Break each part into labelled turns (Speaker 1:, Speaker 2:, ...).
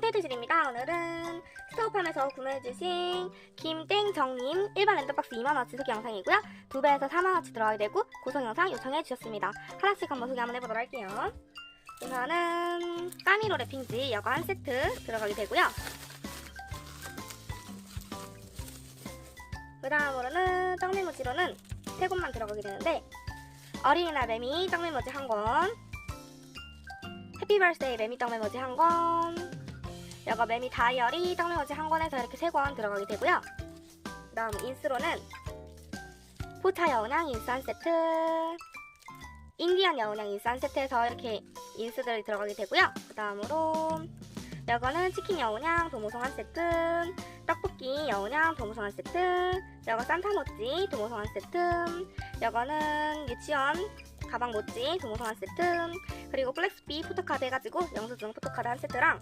Speaker 1: 테이트실입니다. 오늘은 스토어팜에서 구매해주신 김땡정님 일반 랜덤박스 2만원어치 소개 영상이고요. 2배에서 4만원어치 들어가게 되고 구성 영상 요청해주셨습니다. 하나씩 한번 소개 한번 해보도록 할게요. 우선은 까미로 랩핑지 이거 한 세트 들어가게 되고요. 그 다음으로는 떡메모지로는 세 곳만 들어가게 되는데 어린이날 매미 떡메모지 한 권, 해피 벌스데이 매미 떡메모지 한 권, 여거 매미 다이어리 떡메모지 한 권에서 이렇게 세 권 들어가게 되고요. 그 다음 인스로는 포차 여운향 한 세트, 인디언 여운향 한 세트에서 이렇게 인스들이 들어가게 되고요. 그 다음으로 여거는 치킨 여운향 도모송 한 세트, 떡볶이 여운향 도모송 한 세트, 여거 산타 모찌 도모송 한 세트, 여거는 유치원 가방 모찌 도모송 한 세트, 그리고 플렉스비 포토카드 해가지고 영수증 포토카드 한 세트랑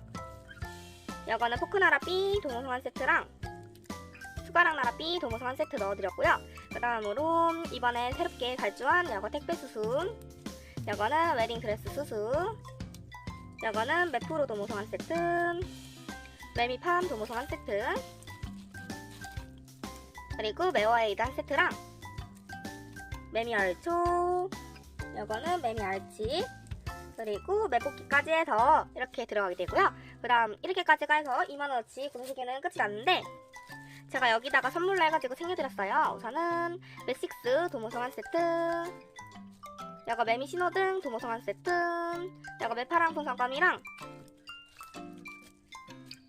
Speaker 1: 여거는 포크나라 B 도모송 한 세트랑 숟가락 나라 B 도모송 한 세트 넣어드렸고요. 그 다음으로 이번에 새롭게 발주한 여거 택배 수순 여거는 웨딩 드레스 수수 여거는 메프로 도모송 한 세트 메미팜 도모송 한 세트 그리고 메워에이드 한 세트랑 메미 알초 요거는 메미 알치 그리고 맵볶이까지 해서 이렇게 들어가게 되고요. 그 다음 이렇게까지가 해서 2만원어치 구매시계는 끝이 났는데 제가 여기다가 선물로 해가지고 챙겨드렸어요. 우선은 매식스 도모송 한 세트 요거 메미 신호등 도모송 한 세트 요거 메파랑풍 성감이랑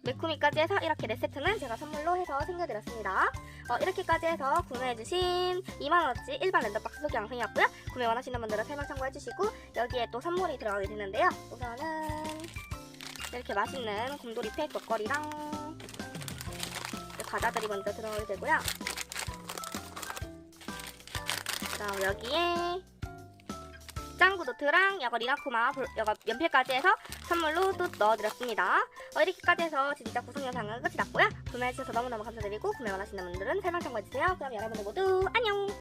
Speaker 1: 매쿠미까지 해서 이렇게 네 세트는 제가 선물로 해서 챙겨드렸습니다. 어, 이렇게까지 해서 구매해주신 2만원어치 일반 랜덤박스 소개 영상이었고요. 구매 원하시는 분들은 설명 참고해주시고 여기에 또 선물이 들어가게 되는데요. 우선은 이렇게 맛있는 곰돌이 팩 먹거리랑 과자들이 먼저 들어가게 되고요. 그 다음 여기에 노트랑 여거 리나코마 볼- 여거 연필까지 해서 선물로 또 넣어드렸습니다. 어, 이렇게까지 해서 진짜 구성 영상은 끝이 났고요. 구매해주셔서 너무너무 감사드리고 구매 원하시는 분들은 설명 참고해주세요. 그럼 여러분들 모두 안녕!